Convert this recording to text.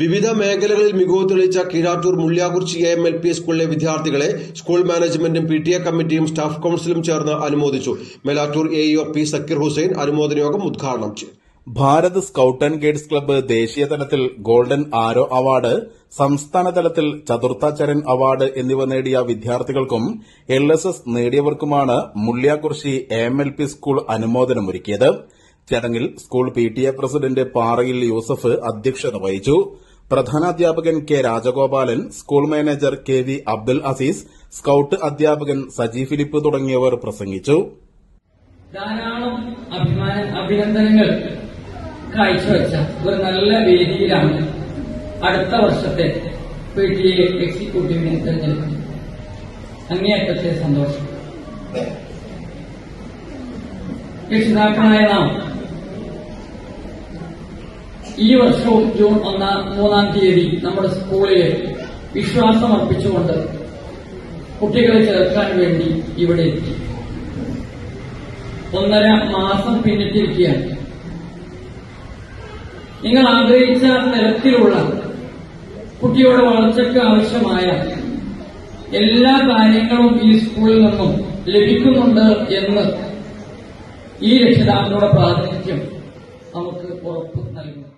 വിവിധ മേഖലകളിൽ മികവ് തെളിയിച്ച Keezhattur Mulliyakurichi A M L P സ്കൂളിലെ വിദ്യാർത്ഥികളെ സ്കൂൾ മാനേജ്മെന്റും പി ടി എ കമ്മിറ്റിയും സ്റ്റാഫ് കൌൺസിലും ചേർന്ന് അനുമോദിച്ചു. Melattur A EO P Sakkeer Hussain അനുമോദന യോഗം ഉദ്ഘാടനം ചെയ്തു. Bharat scout and guides club ദേശീയ തലത്തിൽ ഗോൾഡൻ ആരോ അവാർഡ് സംസ്ഥാന തലത്തിൽ ചതുർത്ഥാചരൻ അവാർഡ് എന്നിവ നേടിയ വിദ്യാർത്ഥികൾക്കും L S S നേടിയവർക്കുമാണ് Mulliyakurissi A M L P school അനുമോദനമൊരുക്കിയത്. ചടങ്ങിൽ school P T A president Parayil Yusuf അധ്യക്ഷത വഹിച്ചു. പ്രധാനാധ്യാപകൻ K Rajagopalan school manager K V Abdul Azeez scout അധ്യാപകൻ സജി ഫിലിപ്പ് തുടങ്ങിയവർ പ്രസംഗിച്ചു. ധാരാളം അഭിനന്ദനങ്ങൾ കാഴ്ചവെച്ച ഒരു നല്ല വേദിയിലാണ് അടുത്ത വർഷത്തെ പി ടി എ എക്സിക്യൂട്ടീവിനെ തെരഞ്ഞെടുക്കുന്നത്. അങ്ങേയറ്റത്തെ സന്തോഷം. രക്ഷിതാക്കളായ നാം ഈ വർഷവും ജൂൺ ഒന്നാം മൂന്നാം തീയതി നമ്മുടെ സ്കൂളിൽ വിശ്വാസം അർപ്പിച്ചുകൊണ്ട് കുട്ടികളെ ചേർക്കാൻ വേണ്ടി ഇവിടെ എത്തി. ഒന്നര മാസം പിന്നിട്ടിരിക്കുകയാണ്. നിങ്ങൾ ആഗ്രഹിച്ച തരത്തിലുള്ള കുട്ടിയുടെ വളർച്ചയ്ക്ക് ആവശ്യമായ എല്ലാ കാര്യങ്ങളും ഈ സ്കൂളിൽ നിന്നും ലഭിക്കുന്നുണ്ട് എന്ന് ഈ രക്ഷിതാക്കളുടെ പ്രാതിനിധ്യം നമുക്ക് ഉറപ്പ് നൽകുന്നു.